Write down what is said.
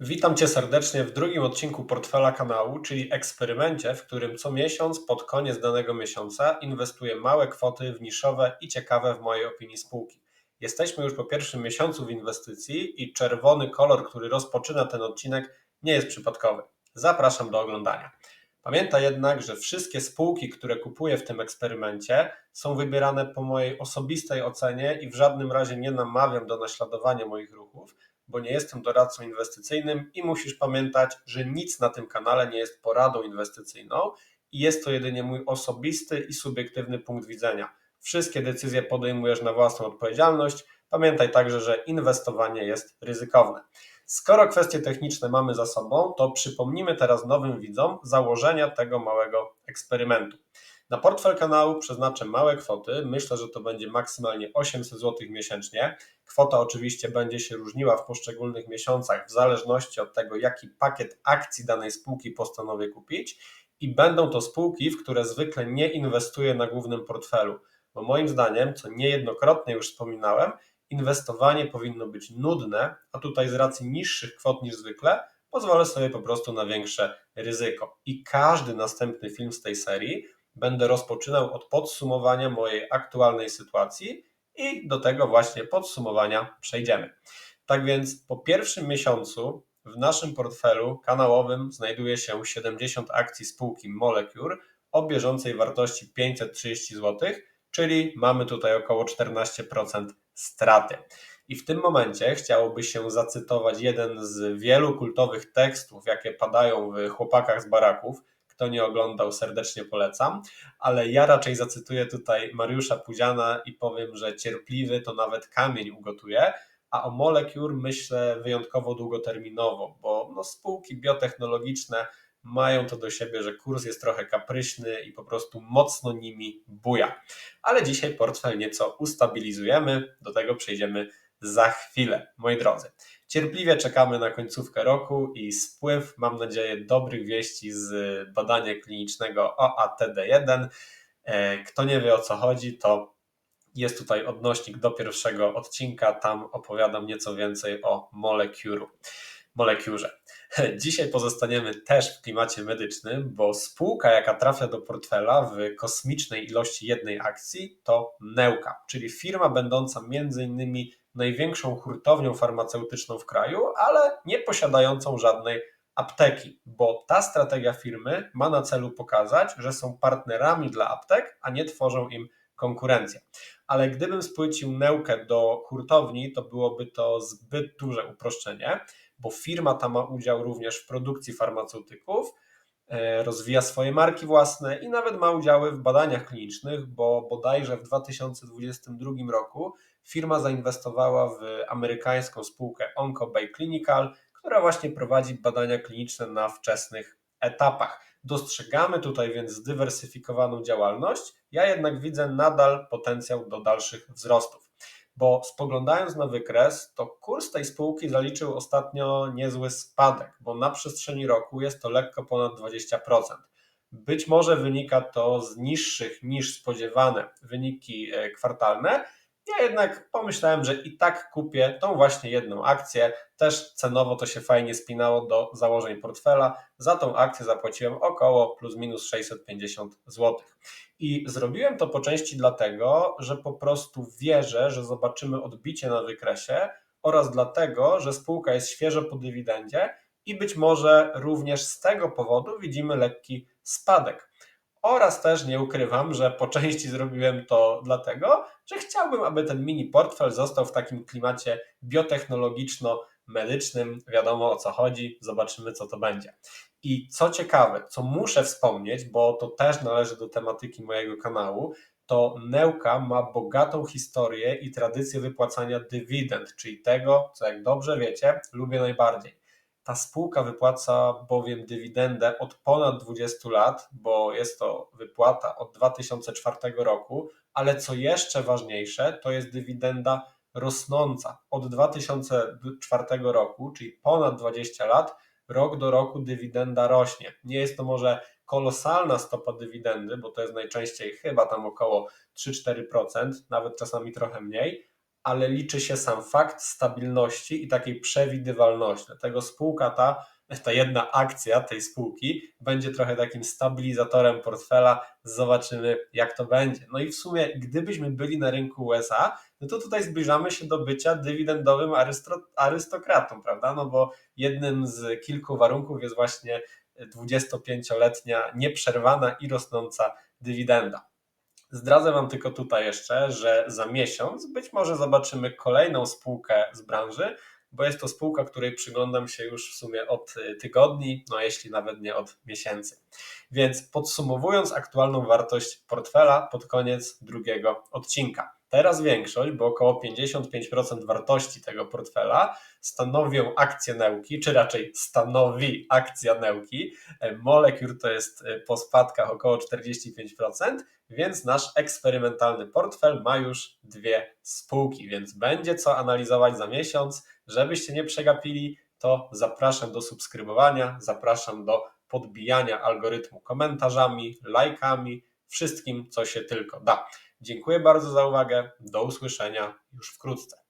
Witam Cię serdecznie w drugim odcinku portfela kanału, czyli eksperymencie, w którym co miesiąc pod koniec danego miesiąca inwestuję małe kwoty w niszowe i ciekawe w mojej opinii spółki. Jesteśmy już po pierwszym miesiącu w inwestycji i czerwony kolor, który rozpoczyna ten odcinek, nie jest przypadkowy. Zapraszam do oglądania. Pamiętaj jednak, że wszystkie spółki, które kupuję w tym eksperymencie, są wybierane po mojej osobistej ocenie i w żadnym razie nie namawiam do naśladowania moich ruchów bo nie jestem doradcą inwestycyjnym i musisz pamiętać, że nic na tym kanale nie jest poradą inwestycyjną i jest to jedynie mój osobisty i subiektywny punkt widzenia. Wszystkie decyzje podejmujesz na własną odpowiedzialność. Pamiętaj także, że inwestowanie jest ryzykowne. Skoro kwestie techniczne mamy za sobą, to przypomnimy teraz nowym widzom założenia tego małego eksperymentu. Na portfel kanału przeznaczę małe kwoty. Myślę, że to będzie maksymalnie 800 zł miesięcznie. Kwota oczywiście będzie się różniła w poszczególnych miesiącach w zależności od tego, jaki pakiet akcji danej spółki postanowię kupić. I będą to spółki, w które zwykle nie inwestuję na głównym portfelu, bo moim zdaniem, co niejednokrotnie już wspominałem, inwestowanie powinno być nudne, a tutaj z racji niższych kwot niż zwykle pozwolę sobie po prostu na większe ryzyko. I każdy następny film z tej serii będę rozpoczynał od podsumowania mojej aktualnej sytuacji i do tego właśnie podsumowania przejdziemy. Tak więc po pierwszym miesiącu w naszym portfelu kanałowym znajduje się 70 akcji spółki Molecure o bieżącej wartości 530 zł, czyli mamy tutaj około 14% straty. I w tym momencie chciałoby się zacytować jeden z wielu kultowych tekstów, jakie padają w Chłopakach z Baraków, kto nie oglądał, serdecznie polecam. Ale ja raczej zacytuję tutaj Mariusza Pudziana i powiem, że cierpliwy to nawet kamień ugotuje, a o Molecure myślę wyjątkowo długoterminowo, bo no, spółki biotechnologiczne mają to do siebie, że kurs jest trochę kapryśny i po prostu mocno nimi buja. Ale dzisiaj portfel nieco ustabilizujemy, do tego przejdziemy za chwilę, moi drodzy. Cierpliwie czekamy na końcówkę roku i spływ, mam nadzieję, dobrych wieści z badania klinicznego OATD1. E, kto nie wie o co chodzi, to jest tutaj odnośnik do pierwszego odcinka, tam opowiadam nieco więcej o molekuru. Molekurze. Dzisiaj pozostaniemy też w klimacie medycznym, bo spółka, jaka trafia do portfela w kosmicznej ilości jednej akcji, to Neuka, czyli firma będąca między innymi największą hurtownią farmaceutyczną w kraju, ale nie posiadającą żadnej apteki, bo ta strategia firmy ma na celu pokazać, że są partnerami dla aptek, a nie tworzą im konkurencję. Ale gdybym spłycił Neukę do hurtowni, to byłoby to zbyt duże uproszczenie, bo firma ta ma udział również w produkcji farmaceutyków, e, rozwija swoje marki własne i nawet ma udziały w badaniach klinicznych, bo bodajże w 2022 roku firma zainwestowała w amerykańską spółkę OncoBay Clinical, która właśnie prowadzi badania kliniczne na wczesnych etapach. Dostrzegamy tutaj więc zdywersyfikowaną działalność, ja jednak widzę nadal potencjał do dalszych wzrostów. Bo spoglądając na wykres, to kurs tej spółki zaliczył ostatnio niezły spadek, bo na przestrzeni roku jest to lekko ponad 20%. Być może wynika to z niższych niż spodziewane wyniki e, kwartalne, ja jednak pomyślałem, że i tak kupię tą właśnie jedną akcję. Też cenowo to się fajnie spinało do założeń portfela. Za tą akcję zapłaciłem około plus minus 650 zł. I zrobiłem to po części dlatego, że po prostu wierzę, że zobaczymy odbicie na wykresie oraz dlatego, że spółka jest świeżo po dywidendzie i być może również z tego powodu widzimy lekki spadek. Oraz też nie ukrywam, że po części zrobiłem to dlatego, że chciałbym, aby ten mini portfel został w takim klimacie biotechnologiczno-medycznym. Wiadomo o co chodzi, zobaczymy co to będzie. I co ciekawe, co muszę wspomnieć, bo to też należy do tematyki mojego kanału, to Neuka ma bogatą historię i tradycję wypłacania dywidend, czyli tego, co jak dobrze wiecie, lubię najbardziej. Ta spółka wypłaca bowiem dywidendę od ponad 20 lat, bo jest to wypłata od 2004 roku, ale co jeszcze ważniejsze, to jest dywidenda rosnąca. Od 2004 roku, czyli ponad 20 lat, rok do roku dywidenda rośnie. Nie jest to może kolosalna stopa dywidendy, bo to jest najczęściej chyba tam około 3-4%, nawet czasami trochę mniej, ale liczy się sam fakt stabilności i takiej przewidywalności. Dlatego spółka ta, ta jedna akcja tej spółki będzie trochę takim stabilizatorem portfela. Zobaczymy, jak to będzie. No i w sumie, gdybyśmy byli na rynku USA, no to tutaj zbliżamy się do bycia dywidendowym arystokratą, prawda? No bo jednym z kilku warunków jest właśnie 25-letnia nieprzerwana i rosnąca dywidenda. Zdradzę Wam tylko tutaj jeszcze, że za miesiąc być może zobaczymy kolejną spółkę z branży, bo jest to spółka, której przyglądam się już w sumie od tygodni, no jeśli nawet nie od miesięcy. Więc podsumowując aktualną wartość portfela pod koniec drugiego odcinka. Teraz większość, bo około 55% wartości tego portfela stanowią akcje Neuki, czy raczej stanowi akcja Neuki. Molecure to jest po spadkach około 45%, więc nasz eksperymentalny portfel ma już dwie spółki, więc będzie co analizować za miesiąc. Żebyście nie przegapili, to zapraszam do subskrybowania, zapraszam do podbijania algorytmu komentarzami, lajkami, wszystkim, co się tylko da. Dziękuję bardzo za uwagę. Do usłyszenia już wkrótce.